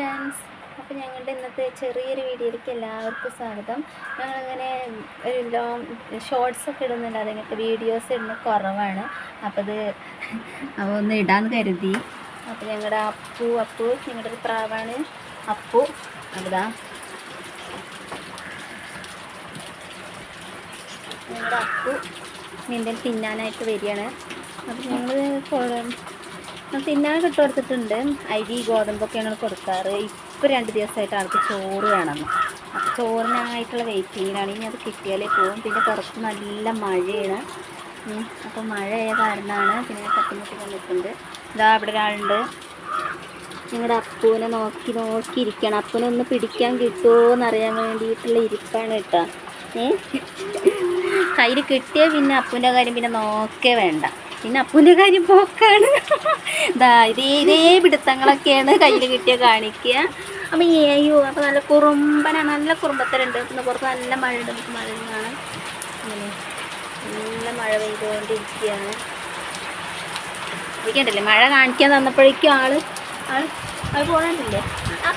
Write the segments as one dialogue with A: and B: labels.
A: Friends അപ്പോൾ ഞങ്ങളുടെ ഇന്നത്തെ ചെറിയൊരു വീഡിയോയിലേക്ക് എല്ലാവർക്കും സ്വാഗതം. ഞങ്ങളിങ്ങനെ ഒരു ലോങ് ഷോർട്സ് ഒക്കെ ഇടുന്നില്ല അതിനൊക്കെ വീഡിയോസ് ഇടുന്ന കുറവാണ്. അപ്പോൾ അത് ഒന്ന് ഇടാന്ന് കരുതി. അപ്പോൾ ഞങ്ങളുടെ അപ്പു അപ്പു ഞങ്ങളുടെ ഒരു പ്രാവാണ് അപ്പു. അതാ ഞങ്ങളുടെ അപ്പു നിന്റെ തിന്നാനായിട്ട് വരികയാണ്. അപ്പോൾ ഞങ്ങൾ തിന്നാൻ ഇട്ട് കൊടുത്തിട്ടുണ്ട്. അരി ഗോതമ്പൊക്കെ ഞങ്ങൾ കൊടുക്കാറ്. ഇപ്പോൾ രണ്ട് ദിവസമായിട്ട് ആൾക്ക് ചോറ് വേണമെന്ന് അപ്പോൾ ചോറിനായിട്ടുള്ള വെയിറ്റിങ്ങിലാണ് ഇനി അത് കിട്ടിയാലേ പോകും പിന്നെ പുറത്ത് നല്ല മഴയാണ്. അപ്പം അപ്പോൾ മഴയായ കാരണമാണ് പിന്നെ തട്ടിമുട്ടി നിൽക്കുന്നുണ്ട് ഇതാ അവിടെ ഒരാളുണ്ട്. ഞങ്ങളുടെ അപ്പൂനെ നോക്കി നോക്കി ഇരിക്കണം അപ്പൂനെ ഒന്ന് പിടിക്കാൻ കിട്ടുമോ എന്നറിയാൻ വേണ്ടിയിട്ടുള്ള ഇരിപ്പാണ് കേട്ടോ. ഏ? കയ്യിൽ കിട്ടിയാൽ പിന്നെ അപ്പൂന്റെ കാര്യം പിന്നെ നോക്കേ വേണ്ട. പിന്നെ അപ്പൂന്റെ കാര്യം പോക്കാണ്. ഇതാ ഇതേ ഇതേ പിടുത്തങ്ങളൊക്കെയാണ് കയ്യിൽ കിട്ടിയ കാണിക്കുക. അപ്പം ഏയോ അപ്പം നല്ല കുറുമ്പനാണ് നല്ല കുറുമ്പത്തരുണ്ട്. പിന്നെ പുറത്ത് നല്ല മഴ ഉണ്ട്. നമുക്ക് മഴ കാണാം. നല്ല മഴ പെയ്തുകൊണ്ടിരിക്കുകയാണ്. ഇരിക്കണ്ടല്ലേ? മഴ കാണിക്കാൻ തന്നപ്പോഴേക്കും ആൾ ആൾ അത്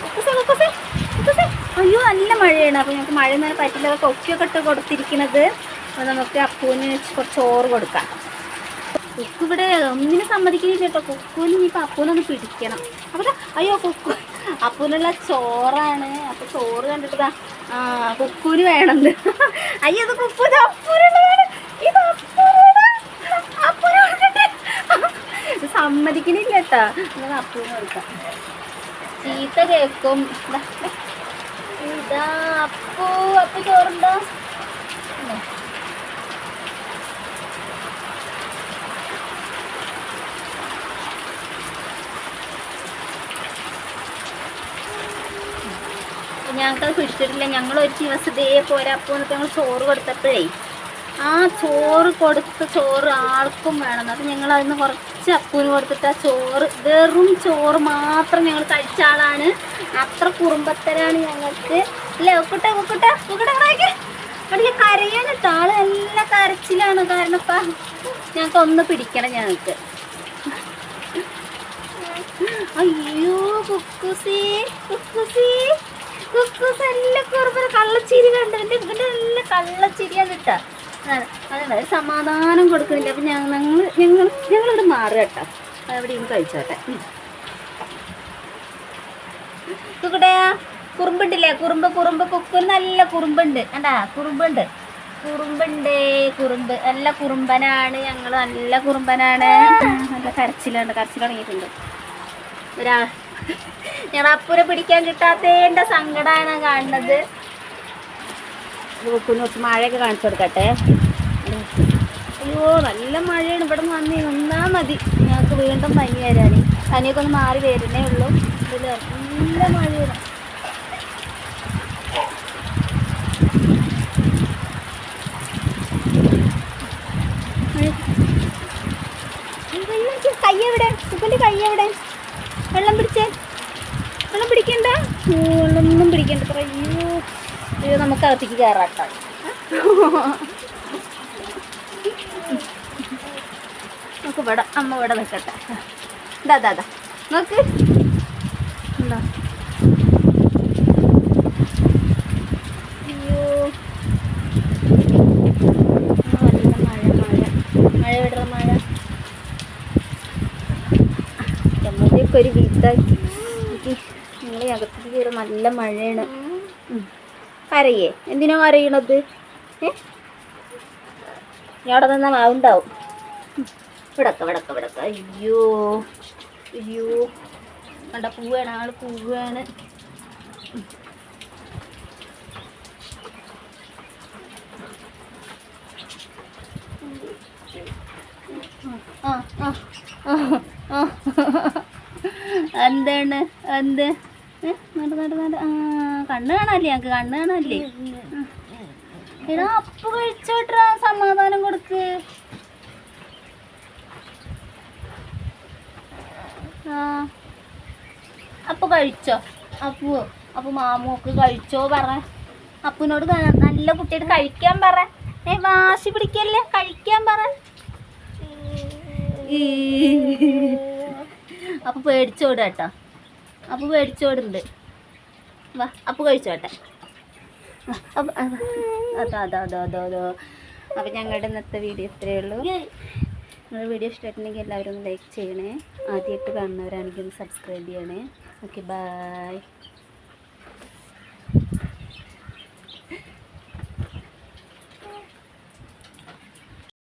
A: കുക്കുസേ അയ്യോ നല്ല മഴയാണ്. അപ്പോൾ ഞങ്ങൾക്ക് മഴ നേരം പറ്റില്ല കൊക്കിയൊക്കെ ഇട്ട് കൊടുത്തിരിക്കുന്നത് അപ്പോൾ നമുക്ക് അപ്പൂന് കുറച്ച് ചോറ് കൊടുക്കാം. കുക്കു ഇവിടെ ഒന്നിനും സമ്മതിക്കുന്നില്ല കേട്ടോ കുക്കുവിന് ഇനിയിപ്പോൾ അപ്പൂനൊന്ന് പിടിക്കണം. അപ്പോൾ അയ്യോ കൊക്കു അപ്പൂനുള്ള ചോറാണ്. അപ്പോൾ ചോറ് കണ്ടിട്ട് കുക്കുവിന് വേണമെന്ന് അയ്യോ അത് കൊക്കു ഇത് ഇത് അപ്പൂന് സമ്മതിക്കണില്ല കേട്ടാ എന്നാൽ അപ്പൂന് കൊടുക്കാം. ചീത്ത ദാ. ഇതാ അപ്പു അപ്പു ചോറുണ്ടോ? ഞങ്ങൾക്കത് പിടിച്ചിട്ടില്ല ഞങ്ങൾ ഒരു ദിവസം ഇതേപോലെ അപ്പോൾ എന്നിട്ട് ഞങ്ങൾ ചോറ് കൊടുത്തപ്പോഴേ ആ ചോറ് കൊടുത്ത ചോറ് ആർക്കും വേണം അത് ഞങ്ങൾ അതിന് കുറച്ച് അപ്പൂന് കൊടുത്തിട്ട് ആ ചോറ് വെറും ചോറ് മാത്രം ഞങ്ങൾ കഴിച്ച ആളാണ്. അത്ര കുറുമ്പത്തരാണ് ഞങ്ങൾക്ക്. അല്ലേ? ഒക്കുട്ട ഒക്കുട്ട ഒക്കട്ടെ അവിടെ കരയാണ് കേട്ടോ ആൾ നല്ല കരച്ചിലാണ്. കാരണം ഇപ്പം ഞങ്ങൾക്ക് ഒന്ന് പിടിക്കണം ഞങ്ങൾക്ക്. അയ്യോ കുക്കുസി കുക്കുസി. കുറുമ്പന കള്ളച്ചിരി കണ്ടു എന്റെ ഇവന്റെ നല്ല കള്ളച്ചിരിയാണ് കേട്ടോ. അതെ സമാധാനം കൊടുക്കുന്നില്ല. അപ്പം ഞങ്ങൾ ഞങ്ങൾ ഞങ്ങളിവിടെ മാറുക കേട്ടോ. ഇരുന്ന് കഴിച്ചോട്ടെ. കുക്കുടയാ കുറുമ്പുണ്ടില്ലേ? കുറുമ്പ് കുറുമ്പ്. കുക്ക് നല്ല കുറുമ്പുണ്ട്. കണ്ടാ കുറുമ്പുണ്ട്. കുറുമ്പുണ്ട് കുറുമ്പ്. നല്ല കുറുമ്പനാണ്. ഞങ്ങൾ നല്ല കുറുമ്പനാണ്. നല്ല കരച്ചിലുണ്ട്. കരച്ചിൽ ഒരാ ഞങ്ങൾ അപ്പുര പിടിക്കാൻ കിട്ടാത്തതിന്റെ സങ്കടമാണ് കാണുന്നത്. കുക്കുന് കുറച്ച് മഴയൊക്കെ കാണിച്ചു കൊടുക്കട്ടെ. അയ്യോ നല്ല മഴയാണ്. ഇവിടെ നിന്ന് വന്നേ നിന്നാൽ മതി. ഞങ്ങൾക്ക് വീണ്ടും പനി വരാൻ പനിയൊക്കെ ഒന്ന് മാറി വരുന്നേ ഉള്ളൂ. നല്ല മഴയാണ്. കൈ എവിടെ? കൈ എവിടെ? വെള്ളം പിടിച്ചേ. വെള്ളം പിടിക്കണ്ട? വെള്ളം വെള്ളമൊന്നും പിടിക്കണ്ട. ഇത്ര അയ്യോ നമുക്ക് അകത്തേക്ക് കയറാട്ടോ നമുക്ക് ഇവിടെ അമ്മ ഇവിടെ നിൽക്കട്ടെ. ഇതാ അതാ ഇതാ നോക്ക്. എന്താ അയ്യോ. ഒരു വീട്ടാക്കി നിങ്ങളെ അകത്തേക്ക് കയറി നല്ല മഴയാണ്. കരയേ? എന്തിനാ കരയണത്? ഞാൻ അവിടെ മാവുണ്ടാവും. ഇവിടക്ക ഇവിടക്ക ഇവിടക്ക. അയ്യോ അയ്യോ. കണ്ട പൂവാണ് ആൾ പൂവാണ്. എന്താണ്? എന്ത്? നട നട നട. ആ. കണ്ണ് കാണാല്ലേ ഞങ്ങക്ക് കണ്ണ് കാണാല്ലേ. എടാ അപ്പ കഴിച്ചോട്ടാ സമാധാനം കൊടുക്ക്. ആ. അപ്പ കഴിച്ചോ? അപ്പു അപ്പൊ മാമൂക്ക് കഴിച്ചോ പറ. അപ്പുനോട് നല്ല കുട്ടിയായിട്ട് കഴിക്കാൻ പറ. ഏ വാശി പിടിക്കല്ലേ? കഴിക്കാൻ പറ. അപ്പൊ പേടിച്ചോടുക കേട്ടോ. പേടിച്ചോടുണ്ട് വാ കഴിച്ചോട്ടെ. അപ്പു, വാ. അതോ അതോ അതോ അതോ അതോ. അപ്പം ഞങ്ങളുടെ ഇന്നത്തെ വീഡിയോ ഇത്രയേ ഉള്ളൂ. നിങ്ങൾ വീഡിയോ ഇഷ്ടമായിട്ടുണ്ടെങ്കിൽ എല്ലാവരും ഒന്ന് ലൈക്ക് ചെയ്യണേ. ആദ്യമായിട്ട് കാണുന്നവരാണെങ്കിൽ ഒന്ന് സബ്സ്ക്രൈബ് ചെയ്യണേ. Okay bye